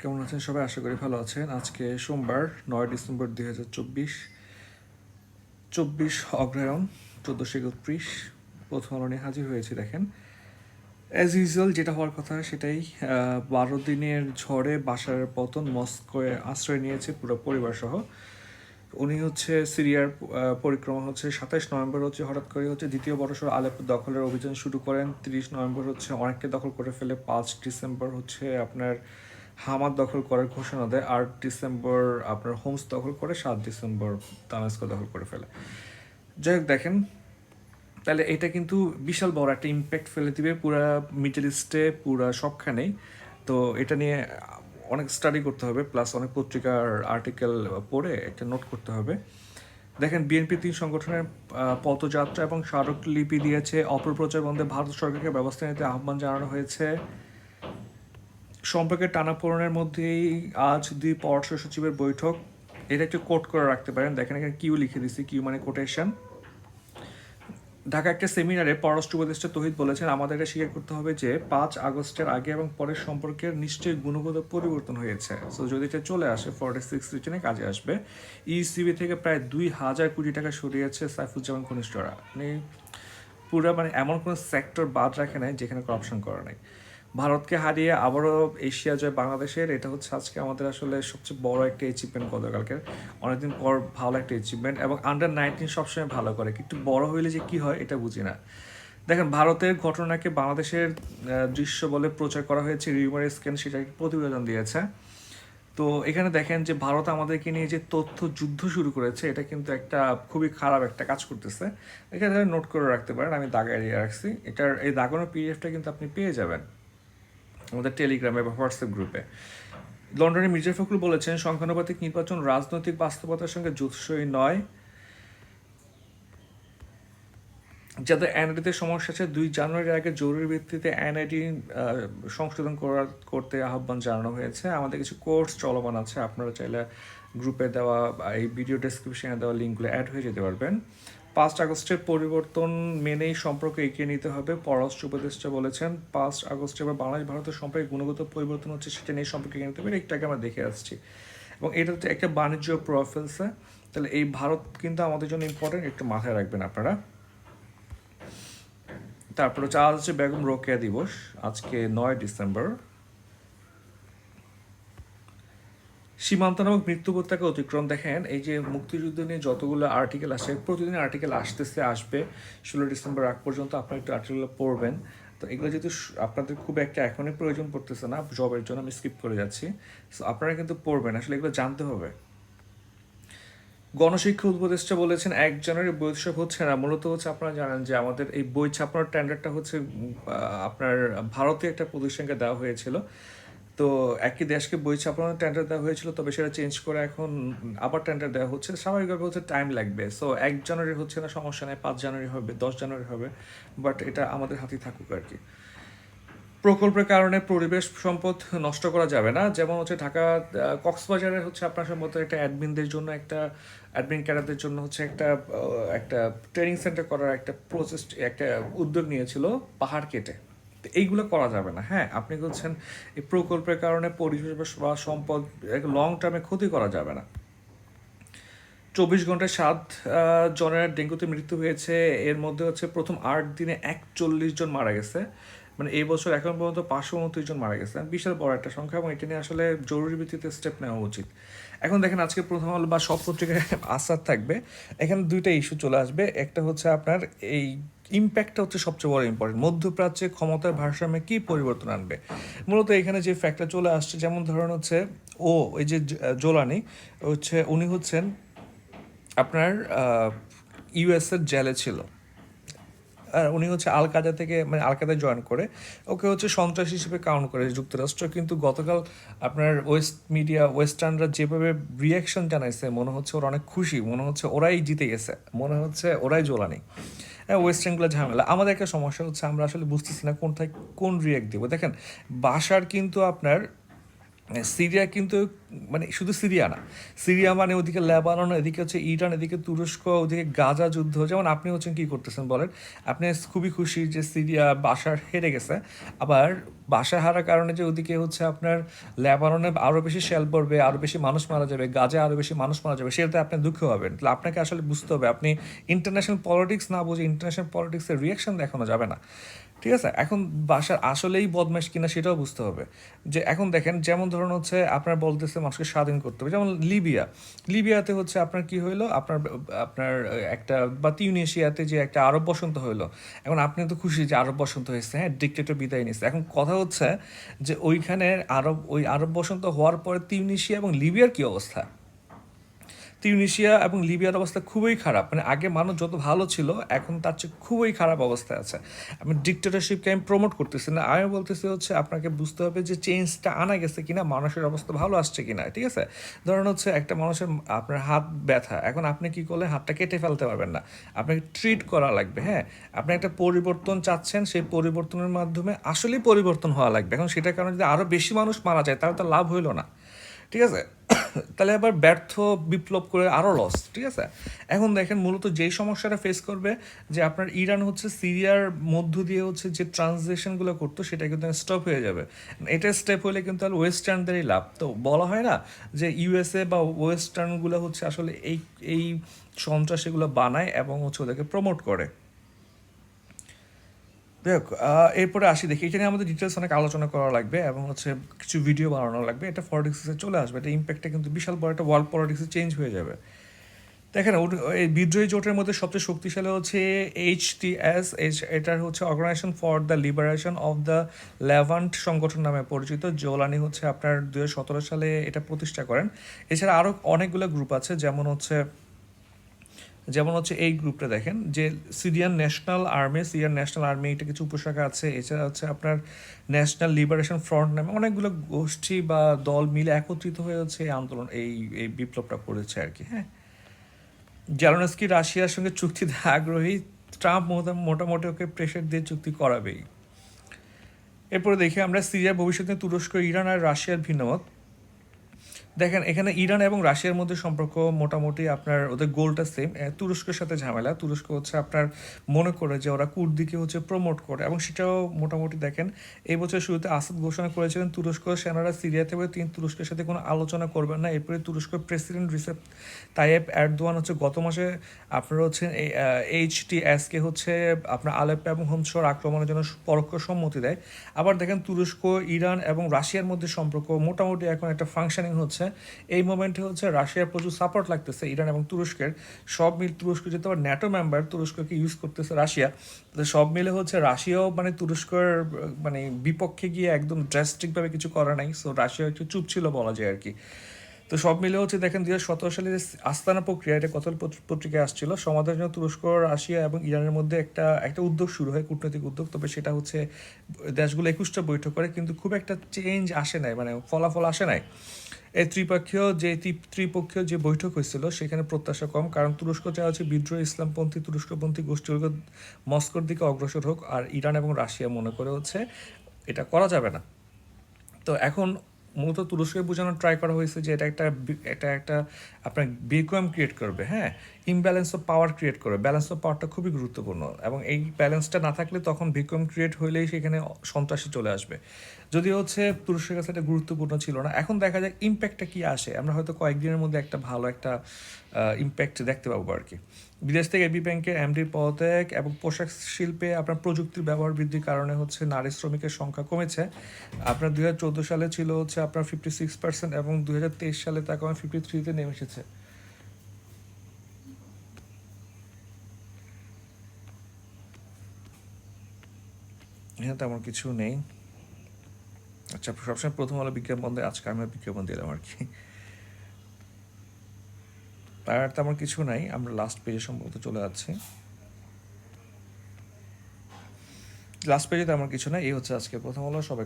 কেমন আছেন সবাই? আশা করি ভালো আছেন। আজকে সোমবার, নয় ডিসেম্বর দুই হাজার চব্বিশ। চব্বিশ অগ্রহায়ণ, চোদ্দোশো একত্রিশ, প্রথম আলো নিয়ে হাজির হয়েছে, দেখেন। অ্যাজ ইউজুয়াল যেটা হওয়ার কথা সেটাই বারো দিনের ঝড়ে বাসার পতন মস্কোয় আশ্রয় নিয়েছে পুরো পরিবার সহ উনি হচ্ছে সিরিয়ার পরিক্রমা হচ্ছে সাতাইশ নভেম্বর হচ্ছে হঠাৎ করে হচ্ছে দ্বিতীয় বড়সড় আলেপ্পো দখলের অভিযান শুরু করেন। তিরিশ নভেম্বর হচ্ছে অনেককে দখল করে ফেলে। পাঁচ ডিসেম্বর হচ্ছে আপনার হামাদ দখল করার ঘোষণা দেয় আট ডিসেম্বর আপনার হোমস দখল করে সাত ডিসেম্বর দামেস্কো দখল করে ফেলে। যাই হোক দেখেন তাহলে এটা কিন্তু বিশাল বড় একটা ইম্প্যাক্ট ফেলে দিবে পুরা মিডল ইস্টে পুরা সবখানেই। তো এটা নিয়ে অনেক স্টাডি করতে হবে প্লাস অনেক পত্রিকার আর্টিকেল পড়ে একটা নোট করতে হবে। দেখেন বিএনপি তিন সংগঠনের আহ, পদযাত্রা এবং স্মারকলিপি দিয়েছে। অপপ্রচার বন্ধে ভারত সরকারকে ব্যবস্থা নিতে আহ্বান জানানো হয়েছে। সম্পর্কের টানাপোড়েনের মধ্যেই আজ দুই পররাষ্ট্র সচিবের বৈঠক। এটা একটু কোট করে রাখতে পারেন। দেখেন এখানে কিউ লিখে দিছি কিউ মানে কোটেশন ঢাকা একটা সেমিনারে পররাষ্ট্র উপদেষ্টা তহিদ বলেছেন, আমাদের এটা স্বীকার করতে হবে যে পাঁচ আগস্টের আগে এবং পরের সম্পর্কের নিশ্চয়ই গুণগত পরিবর্তন হয়েছে। সো যদি এটা চলে আসে ফর্টি সিক্স রিটার্নে কাজে আসবে। ইসিবি থেকে প্রায় দুই হাজার কোটি টাকা সরিয়েছে সাইফুজ্জামান ঘনিষ্ঠরা। মানে পুরো মানে এমন কোনো সেক্টর বাদ রাখে নাই যেখানে করাপশন করা নাই। ভারতকে হারিয়ে আবারও এশিয়া জয় বাংলাদেশের, এটা হচ্ছে আজকে আমাদের আসলে সবচেয়ে বড় একটা অ্যাচিভমেন্ট গতকালকের। অনেকদিন পর ভালো একটা অ্যাচিভমেন্ট এবং আন্ডার নাইনটিন সবসময় ভালো করে। কিন্তু বড় হইলে যে কি হয়, এটা বুঝি না। দেখেন, ভারতের ঘটনাকে বাংলাদেশের দৃশ্য বলে প্রচার করা হয়েছে রিউমার স্ক্যান সেটা একটি প্রতিবেদন দিয়েছে। তো এখানে দেখেন যে ভারত আমাদেরকে নিয়ে যে তথ্য যুদ্ধ শুরু করেছে, এটা কিন্তু একটা খুবই খারাপ একটা কাজ করতেছে। এখানে নোট করে রাখতে পারেন, আমি দাগা এড়িয়ে রাখছি। এটার, এই দাগানো পিডিএফটা কিন্তু আপনি পেয়ে যাবেন। আমাদের টেলিগ্রামে বা হোয়াটসঅ্যাপ গ্রুপে লন্ডনের মির্জা ফখরুল বলেছেন, সংখ্যানুপাতিক নির্বাচন রাজনৈতিক বাস্তবতার সঙ্গে জুৎসই নয়। যাদের এনআইডিতে সমস্যা আছে, দুই জানুয়ারির আগে জরুরি ভিত্তিতে এনআইডি সংশোধন করার করতে আহ্বান জানানো হয়েছে। আমাদের কিছু কোর্স চলমান আছে, আপনারা চাইলে গ্রুপে দেওয়া, এই ভিডিও ডেসক্রিপশনে দেওয়া লিঙ্কগুলো অ্যাড হয়ে যেতে পারবেন। পাঁচ আগস্টের পরিবর্তন মেনেই সম্পর্ক এগিয়ে নিতে হবে, পররাষ্ট্র উপদেষ্টা বলেছেন। পাঁচ আগস্টে বা বাংলাদেশ, ভারতের সম্পর্কে গুণগত পরিবর্তন হচ্ছে সেটা নিয়ে সম্পর্কে এগিয়ে নিতে হবে আগে আমরা দেখে আসছি। এবং এটা হচ্ছে একটা বাণিজ্য প্রভাব ফেলছে তাহলে এই ভারত কিন্তু আমাদের জন্য ইম্পর্টেন্ট একটু মাথায় রাখবেন আপনারা। তারপর হচ্ছে আজ হচ্ছে বেগম রোকেয়া দিবস, আজকে নয় ডিসেম্বর। সীমান্ত নামক মৃত্যু উপত্যকা অতিক্রম দেখেন। এই যে মুক্তিযুদ্ধ নিয়ে যতগুলো আর্টিকেল আসে, প্রতিদিন আর্টিকেল আসতেছে, আসবে। ষোলো ডিসেম্বর আগ পর্যন্ত আপনারা একটু আর্টিকেল পড়বেন। তো এগুলো যেহেতু আপনাদের খুব একটা এখনই প্রয়োজন পড়তেছে না জবের জন্য আমি স্কিপ করে যাচ্ছি। সো আপনারা কিন্তু পড়বেন, আসলে এগুলো জানতে হবে। গণশিক্ষা উপদেষ্টা বলেছেন, এক জানুয়ারি বই উৎসব হচ্ছে না, মূলত হচ্ছে আপনারা জানেন যে আমাদের এই বই ছাপানোর টেন্ডারটা হচ্ছে আপনার ভারতীয় একটা প্রতিষ্ঠানকে দেওয়া হয়েছিল। তো একই দেশকে বই ছাপানোর টেন্ডার দেওয়া হয়েছিল, তবে সেটা চেঞ্জ করে এখন আবার টেন্ডার দেওয়া হচ্ছে। স্বাভাবিকভাবে হচ্ছে টাইম লাগবে। সো এক জানুয়ারি হচ্ছে না, সমস্যা নেই, পাঁচ জানুয়ারি হবে, দশ জানুয়ারি হবে বাট এটা আমাদের হাতেই থাকুক আর কি। প্রকল্পের কারণে পরিবেশ সম্পদ নষ্ট করা যাবে না। যেমন হচ্ছে ঢাকা কক্সবাজারে হচ্ছে আপনার সম্ভবত একটা অ্যাডমিনদের জন্য একটা অ্যাডমিন ক্যাডারদের জন্য হচ্ছে একটা একটা ট্রেনিং সেন্টার করার একটা প্রসেস একটা উদ্যোগ নিয়েছিল পাহাড় কেটে। এইগুলো করা যাবে না। হ্যাঁ আপনি বলছেন এই প্রকল্পের কারণে পরিবেশ বা সম্পদ লং টার্মে ক্ষতি করা যাবে না। চব্বিশ ঘন্টায় সাত জনের ডেঙ্গুতে মৃত্যু হয়েছে। এর মধ্যে হচ্ছে প্রথম আট দিনে একচল্লিশ জন মারা গেছে। মানে এই বছর এখন পর্যন্ত পাঁচশো উনত্রিশ জন মারা গেছে। বিশাল বড় একটা সংখ্যা এবং এটা নিয়ে আসলে জরুরি ভিত্তিতে স্টেপ নেওয়া উচিত। এখন দেখেন আজকে প্রথম বা সব পত্রিকায় আসার থাকবে। এখানে দুইটা ইস্যু চলে আসবে। একটা হচ্ছে আপনার এই ইম্প্যাক্টটা হচ্ছে সবচেয়ে বড় ইম্পর্টেন্ট মধ্যপ্রাচ্যে ক্ষমতার ভারসাম্যে কি পরিবর্তন আনবে? মূলত এখানে যে ফ্যাক্টটা চলে আসছে, যেমন ধরেন হচ্ছে, ও, এই যে জোলানি, হচ্ছে উনি হচ্ছেন আপনার ইউএসের জেলে ছিল। আর উনি হচ্ছে আল কায়দা থেকে মানে আল কায়দায় জয়েন করে, ওকে হচ্ছে সন্ত্রাসী হিসেবে কাউন্ট করে যুক্তরাষ্ট্র। কিন্তু গতকাল আপনার ওয়েস্ট মিডিয়া ওয়েস্টার্নরা যেভাবে রিয়াকশন জানাইছে, মনে হচ্ছে ওরা অনেক খুশি, মনে হচ্ছে ওরাই জিতে গেছে, মনে হচ্ছে ওরাই জোলানি। ওয়েস্টার্নগুলো ঝামেলা। আমাদের একটা সমস্যা হচ্ছে, আমরা আসলে বুঝতেছি না কোনটায় কোন রিয়াক্ট দেবো। দেখেন, বাসার কিন্তু আপনার সিরিয়া কিন্তু মানে শুধু সিরিয়া না, সিরিয়া মানে ওদিকে লেবানন, এদিকে হচ্ছে ইরান, এদিকে তুরস্ক, ওদিকে গাজা যুদ্ধ, যেমন আপনি হচ্ছেন কি করতেছেন বলেন, আপনি খুবই খুশি যে সিরিয়া বাসার হেরে গেছে, আবার বাসা হারার কারণে যে ওদিকে হচ্ছে আপনার লেবাননে আরও বেশি শেল পড়বে আরও বেশি মানুষ মারা যাবে, গাজা আরও বেশি মানুষ মারা যাবে, সেটাতে আপনি দুঃখ হবেন তাহলে আপনাকে আসলে বুঝতে হবে, আপনি ইন্টারন্যাশনাল পলিটিক্স না বুঝে ইন্টারন্যাশনাল পলিটিক্সের রিয়াকশন দেখানো যাবে না। ঠিক আছে? এখন বাসার আসলেই বদমাস কিনা সেটাও বুঝতে হবে। যে এখন দেখেন, যেমন ধরুন হচ্ছে আপনার বলতেছে মানুষকে স্বাধীন করতে হবে। যেমন লিবিয়া। লিবিয়াতে হচ্ছে আপনার কি হইল? আপনার আপনার একটা বা তিউনেশিয়াতে যে একটা আরব বসন্ত হইল। এখন আপনি তো খুশি যে আরব বসন্ত হয়েছে। হ্যাঁ ডিক্টেটর বিদায় নিচ্ছে এখন কথা হচ্ছে যে ওইখানে আরব, ওই আরব বসন্ত হওয়ার পরে তিউনেশিয়া এবং লিবিয়ার কি অবস্থা? তিউনিশিয়া এবং লিবিয়ার অবস্থা খুবই খারাপ। মানে আগে মানুষ যত ভালো ছিল, এখন তার চেয়ে খুবই খারাপ অবস্থায় আছে। আমি ডিক্টেটরশিপকে আমি প্রমোট করতেছি না। আমি বলতেছি হচ্ছে, আপনাকে বুঝতে হবে যে চেঞ্জটা আনা গেছে কিনা, মানুষের অবস্থা ভালো আসছে কিনা, ঠিক আছে? ধরেন হচ্ছে, একটা মানুষের, আপনার হাত ব্যথা। এখন আপনি কি করলে হাতটা কেটে ফেলতে পারবেন না? আপনাকে ট্রিট করা লাগবে হ্যাঁ? আপনি একটা পরিবর্তন চাচ্ছেন, সেই পরিবর্তনের মাধ্যমে আসলেই পরিবর্তন হওয়া লাগবে। এখন সেটার কারণে যদি আরও বেশি মানুষ মারা যায়, তাহলে তো লাভ হইল না। ঠিক আছে? তাহলে আবার ব্যর্থ, বিপ্লব করে আরও লস ঠিক আছে? এখন দেখেন মূলত যেই সমস্যাটা ফেস করবে, যে আপনার ইরান হচ্ছে সিরিয়ার মধ্য দিয়ে হচ্ছে যে ট্রানজেকশনগুলো করতো, সেটা কিন্তু স্টপ হয়ে যাবে। এটা স্টেপ হলে কিন্তু আর ওয়েস্টার্নদেরই লাভ। তো বলা হয় না যে ইউএসএ বা ওয়েস্টার্নগুলো হচ্ছে আসলে এই এই সন্ত্রাসীগুলো বানায় এবং হচ্ছে ওদেরকে প্রমোট করে। দেখ এরপরে আসি দেখি। এখানে আমাদের ডিটেলস অনেক আলোচনা করা লাগবে এবং হচ্ছে কিছু ভিডিও বানানো লাগবে। এটা পলিটিক্সে চলে আসবে। এটা ইম্প্যাক্টটা কিন্তু বিশাল বড় একটা ওয়ার্ল্ড পলিটিক্সে চেঞ্জ হয়ে যাবে। দেখেন এই বিদ্রোহী জোটের মধ্যে সবচেয়ে শক্তিশালী হচ্ছে এইচ টি এস এটার হচ্ছে Organisation for the Liberation of the Levant সংগঠন নামে পরিচিত। জোলানি হচ্ছে আপনার সতেরো সালে এটা প্রতিষ্ঠা করেন। এছাড়া আরও অনেকগুলো গ্রুপ আছে, যেমন হচ্ছে যেমন হচ্ছে এই গ্রুপটা দেখেন, যে Syrian National Army, Syrian National Army, এটা কিছু উপশাখা আছে, এছাড়া হচ্ছে আপনার ন্যাশনাল লিবারেশন ফ্রন্ট নামে অনেকগুলো গোষ্ঠী বা দল মিলে একত্রিত হয়ে হচ্ছে এই আন্দোলন, এই এই বিপ্লবটা করেছে আর কি হ্যাঁ। জালানস্কি রাশিয়ার সঙ্গে চুক্তিতে আগ্রহী, ট্রাম্প মোটা- মোটামুটি ওকে প্রেশার দিয়ে চুক্তি করাবেই। এরপরে দেখি আমরা সিরিয়ার ভবিষ্যতে তুরস্ক, ইরান আর রাশিয়ার ভিন্নমত। দেখেন, এখানে ইরান এবং রাশিয়ার মধ্যে সম্পর্ক মোটামুটি আপনার ওদের গোলটা সেম তুরস্কের সাথে ঝামেলা। তুরস্ক হচ্ছে আপনার মনে করে যে ওরা কুর্দিকে হচ্ছে প্রমোট করে। এবং সেটাও মোটামুটি দেখেন, এই বছর শুরুতে আসাদ ঘোষণা করেছিলেন তুরস্ক সেনারা সিরিয়াতে হবে তিনি তুরস্কের সাথে কোনো আলোচনা করবেন না। এরপরে তুরস্কের প্রেসিডেন্ট রিসেপ তাইয়েব এরদোয়ান হচ্ছে গত মাসে আপনার হচ্ছে এইচ টি এসকে হচ্ছে আপনার আলেপ এবং হোমসর আক্রমণের জন্য পরোক্ষ সম্মতি দেয়। আবার দেখেন তুরস্ক, ইরান এবং রাশিয়ার মধ্যে সম্পর্ক মোটামুটি এখন একটা ফাংশনিং হচ্ছে। এই মোমেন্টে হচ্ছে রাশিয়ার প্রচুর সাপোর্ট লাগতেছে, ইরান এবং তুরস্কের। সব মিল তুরস্ক যেহেতু আবার ন্যাটো মেম্বার তুরস্ককে ইউজ করতেছে রাশিয়া। তো সব মিলে হচ্ছে রাশিয়াও মানে তুরস্কের মানে বিপক্ষে গিয়ে একদম ড্রাস্টিকভাবে কিছু করা নাই। সো রাশিয়া একটু চুপ ছিল বলা যায় আর কি। তো সব মিলে হচ্ছে দেখেন দুই হাজার সতেরো সালে যে আস্তানা প্রক্রিয়া, এটা কত পত্রিকায় আসছিল। সমাধানের জন্য তুরস্ক, রাশিয়া এবং ইরানের মধ্যে একটা একটা উদ্যোগ শুরু হয়, কূটনৈতিক উদ্যোগ। তবে সেটা হচ্ছে দেশগুলো একুশটা বৈঠক করে, কিন্তু খুব একটা চেঞ্জ আসে নাই মানে ফলাফল আসে নাই। এই ত্রিপক্ষীয় যে, ত্রি- ত্রিপক্ষীয় যে বৈঠক হয়েছিল, সেখানে প্রত্যাশা কম, কারণ তুরস্ক চাওয়া হচ্ছে বিদ্রোহী ইসলামপন্থী, তুরস্কপন্থী গোষ্ঠীগুলো মস্কোর দিকে অগ্রসর হোক, আর ইরান এবং রাশিয়া মনে করে হচ্ছে এটা করা যাবে না। তো এখন মূলত তুরস্কের বোঝানোর ট্রাই করা হয়েছে যে এটা একটা এটা একটা আপনার বেকুয়াম ক্রিয়েট করবে হ্যাঁ? ইমব্যালেন্স অফ পাওয়ার ক্রিয়েট করবে। ব্যালেন্স অফ পাওয়ারটা খুবই গুরুত্বপূর্ণ এবং এই ব্যালেন্সটা না থাকলে তখন বেকুয়াম ক্রিয়েট হলেই সেখানে সন্ত্রাসী চলে আসবে। যদিও হচ্ছে তুরস্কের কাছে এটা গুরুত্বপূর্ণ ছিল না। এখন দেখা যায় ইম্প্যাক্টটা কি আসে। আমরা হয়তো কয়েকদিনের মধ্যে একটা ভালো একটা ইম্প্যাক্ট দেখতে পাবো আর কি। বিদেশ থেকে এবি ব্যাংকের এমডির পদত্যাগ এবং পোশাক শিল্পে আপনার প্রযুক্তির ব্যবহার বৃদ্ধির কারণে হচ্ছে নারী শ্রমিকের সংখ্যা কমেছে। আপনার দুই হাজার চোদ্দ সালে ছিল হচ্ছে আপনার ফিফটি সিক্স পার্সেন্ট এবং দুই হাজার তেইশ সালে তা কমে ফিফটি থ্রিতে নেমে এসেছে। হ্যাঁ তেমন কিছু নেই। আচ্ছা সবসময় প্রথম আলো বিজ্ঞাপন দেয়, আজকে আমি বিজ্ঞাপন দিলাম আর কি। আর তেমন কিছু নাই, আমরা লাস্ট পেজে সম্ভবত চলে যাচ্ছি। লাস্ট পেজে তেমন কিছু নাই, এই হচ্ছে আজকে প্রথম হলো সবাই